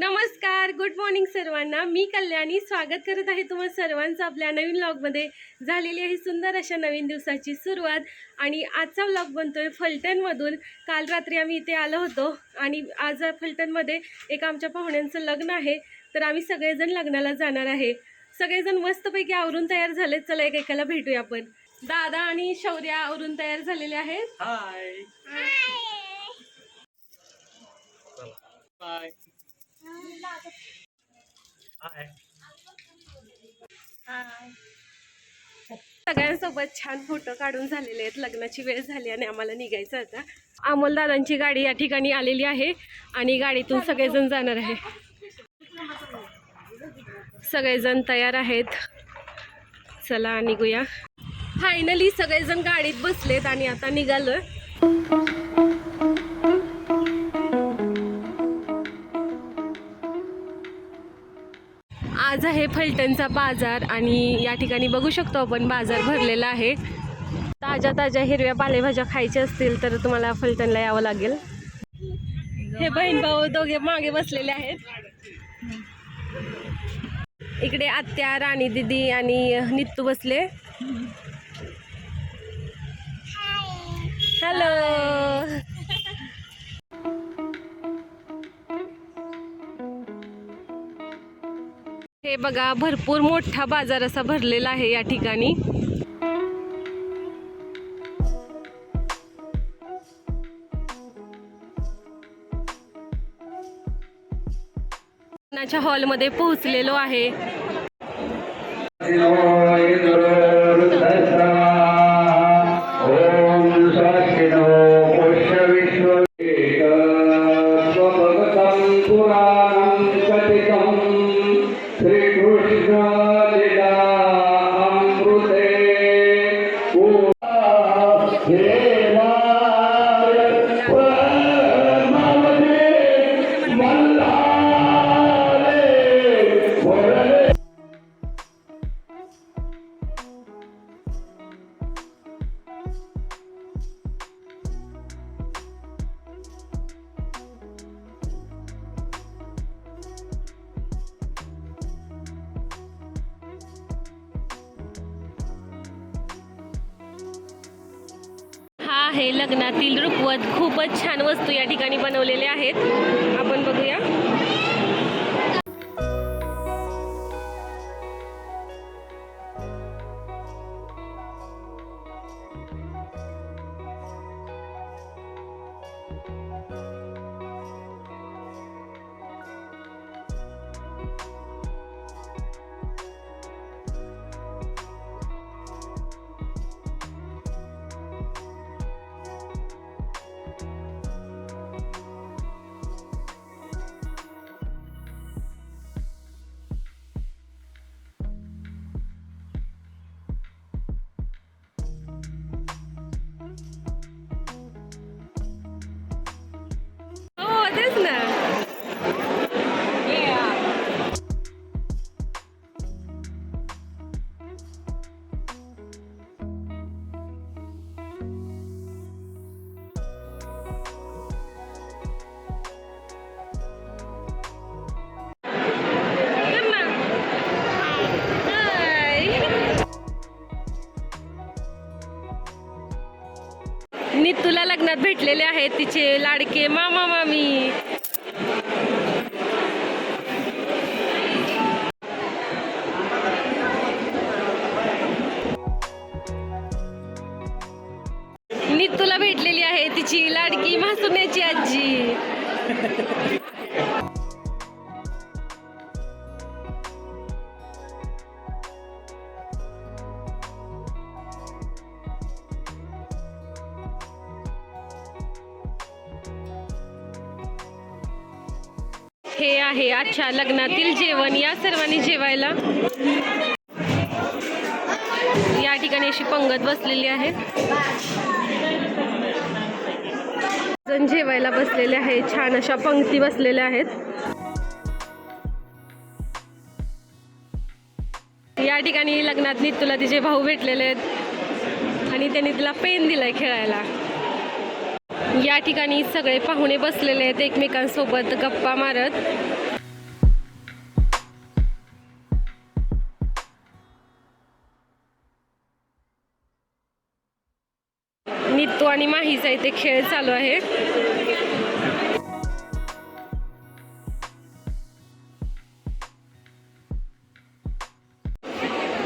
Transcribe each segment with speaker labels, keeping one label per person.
Speaker 1: नमस्कार good morning सर्वांना. मी कल्याणी. स्वागत करत आहे तुम्हा सर्वांचं आपल्या नवीन व्लॉगमध्ये झालेली आहे सुंदर अशा नवीन दिवसाची सुरुवात. आणि आजचा व्लॉग बनतोय फलटणमधून. काल रात्री आम्ही इथे आलो होतो. आणि आज फलटणमध्ये एक आमच्या पाहुण्यांचं लग्न आहे. तर आम्ही सगळेजण लग्नाला जाणार आहे. सगळेजण मस्तपैकी आवरून तयार झालेत. चला एकेकाला भेटूया आपण. दादा आणि शौर्य आवरून तयार झालेले आहेत.
Speaker 2: हाय बाय हाय
Speaker 1: सगळ्यांसोबत छान फोटो काढून झालेले आहेत. लग्नाची वेळ झाली आणि आम्हाला निघायचं आता. अमोल दादांची गाडी या ठिकाणी आलेली आहे आणि गाडीतून सगळेजण जाणार आहे. सगळेजण तयार आहेत. चला निघूया. फायनली सगळेजण गाडीत बसलेत आणि आता निघालोय. आज आहे फलटणचा बाजार आणि या ठिकाणी बघू शकतो आपण बाजार भरलेला आहे. ताज्या ताज्या हिरव्या पालेभाज्या खायच्या असतील तर तुम्हाला फलटणला यावं लागेल. हे बहीण भाऊ दोघे मागे बसलेले आहेत. इकडे आत्या राणी दिदी आणि नित्तू बसले. हॅलो बघा भरपूर मोठा बाजार असा भरलेला आहे या ठिकाणी. हॉलमध्ये पोहोचलेलो आहे. आहे लग्नातील रुखवत खूपच छान वस्तू या ठिकाणी बनवलेल्या आहेत. आपण बघूया. नितूला लग्नात भेटलेले आहेत तिचे लाडके मामा मामी. नीतूला भेटलेली आहे तिची लाडकी मासुण्याची आजी. हे आहे आजच्या लग्नातील जेवण. या सर्वांनी जेवायला. या ठिकाणी अशी पंगत बसलेली आहे. जण जेवायला बसलेले आहे छान अशा पंक्ती बसलेल्या आहेत. या ठिकाणी लग्नात नितूला तिचे भाऊ भेटलेले आहेत. आणि त्यांनी तिला पेन दिलाय खेळायला. या ठिकाणी सगळे पाहुणे बसलेले आहेत एकमेकांसोबत गप्पा मारत. नित्तो आणि माहीचा इथे खेळ चालू आहे.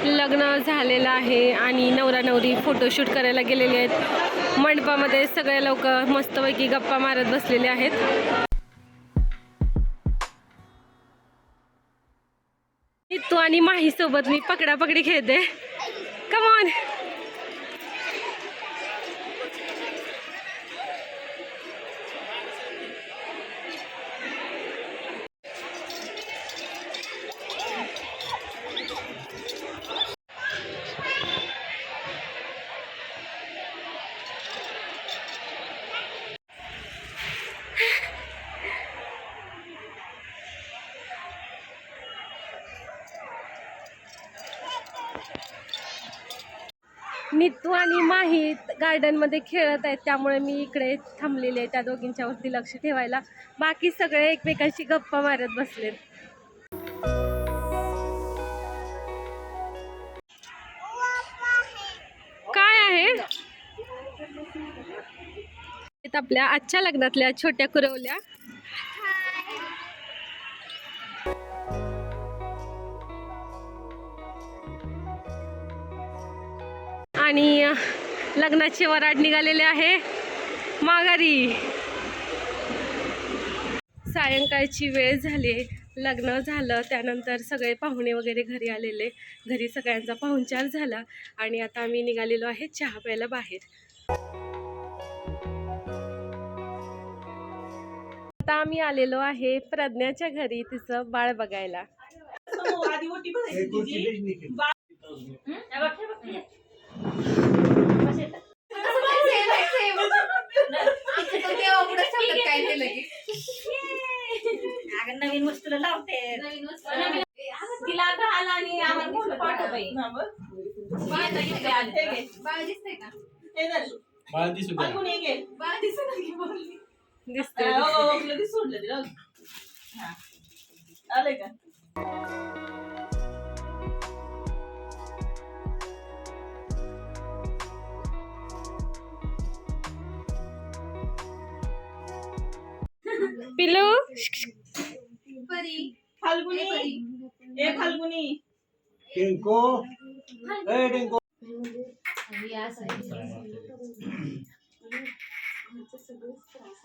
Speaker 1: लग्न झालेलं आहे आणि नवरा नवरी फोटोशूट करायला गेलेले आहेत. मंडपामध्ये सगळे लोक मस्तपैकी गप्पा मारत बसलेले आहेत. तू आणि माही सोबत मी पकडापकडी खेळते. कमॉन नितू आणि माही गार्डनमध्ये खेळत आहेत. त्यामुळे मी इकडे थांबलेले आहे. त्या दोघींच्यावरती लक्ष ठेवायला. बाकी सगळे एकमेकांशी गप्पा मारत बसलेत काय आहे? आपल्या आजच्या लग्नातल्या छोट्या कुरवल्या. आणि लग्नाचे वराड निघालेले आहे. माघारी. सायंकाळची वेळ झाली लग्न झालं त्यानंतर सगळे पाहुणे वगैरे घरी आलेले. घरी सगळ्यांचा पाहुणचार झाला आणि आता आम्ही निघालेलो आहे चहा प्यायला बाहेर. आता आम्ही आलेलो आहे प्रज्ञाच्या घरी तिचं बाळ बघायला.
Speaker 2: नवीन वस्तूला लावते तिला घाल आणि आम्हाला फोटो पाठव बाई
Speaker 3: मला दिसू द्या
Speaker 1: दिसतंय
Speaker 2: आले का?
Speaker 1: पिलू
Speaker 2: फाल्गुनी. ए फाल्गुनी.
Speaker 3: टिंको. ए टिंको.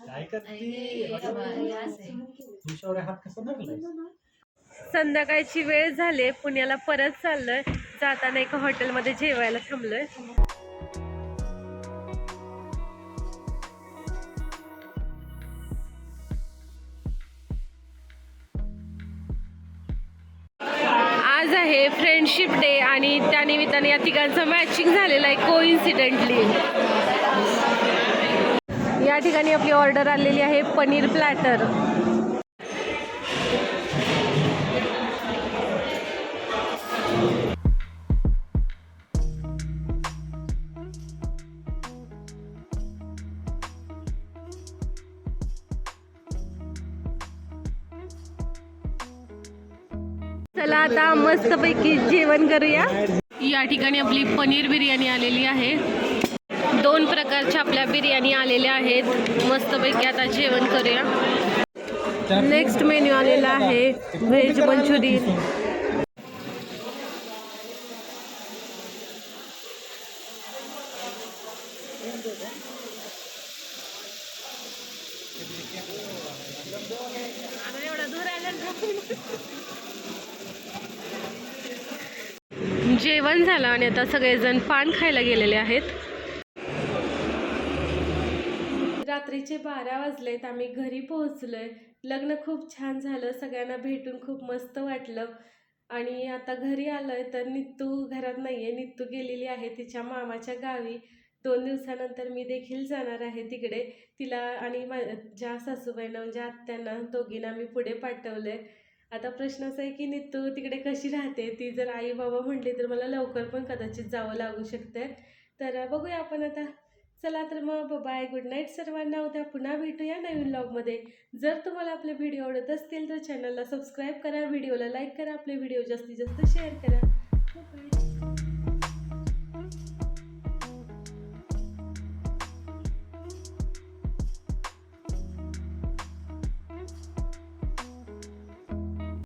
Speaker 3: काय करते? तुमच्यावर हात कसा धरलाय
Speaker 1: संध्याकाळची वेळ झाली पुण्याला परत चाललोय. जाताना एका हॉटेलमध्ये जेवायला थांबलोय. निमित्ताने या तिघांचं मॅचिंग झालेलं आहे को इन्सिडेंटली या ठिकाणी आपली ऑर्डर आलेली आहे पनीर प्लॅटर चला आता मस्तपैकी जेवण करूया. या ठिकाणी आपली पनीर बिर्याणी आलेली आहे. दोन प्रकारच्या आपल्या बिर्याणी आलेल्या आहेत. मस्तपैकी आता जेवण करूया. नेक्स्ट मेन्यू आलेला आहे. Veg manchurian. जेवण झालं आणि आता सगळेजण पान खायला गेलेले आहेत. रात्रीचे बारा वाजलेत आम्ही घरी पोहोचलोय. लग्न खूप छान झालं सगळ्यांना भेटून खूप मस्त वाटलं. आणि आता घरी आलोय तर नित्तू घरात नाही आहे नित्तू गेलेली आहे तिच्या मामाच्या गावी. दोन दिवसानंतर मी देखील जाणार आहे तिकडे. तिला आणि माझ्या सासूबाईंना म्हणजे आत्यांना दोघींना मी पुढे पाठवलं आहे आता प्रश्न असा आहे की नितू तिकडे कशी राहते? ती जर आई बाबा म्हटली तर मला लवकर पण कदाचित जावं लागू शकते तर बघूया आपण आता. चला तर मग बाय गुड नाईट सर्वांना. उद्या पुन्हा भेटूया नवीन ब्लॉगमध्ये जर तुम्हाला आपले व्हिडिओ आवडत असतील तर चॅनलला सबस्क्राईब करा. व्हिडिओला लाईक करा. आपले व्हिडिओ जास्तीत जास्त शेअर करा.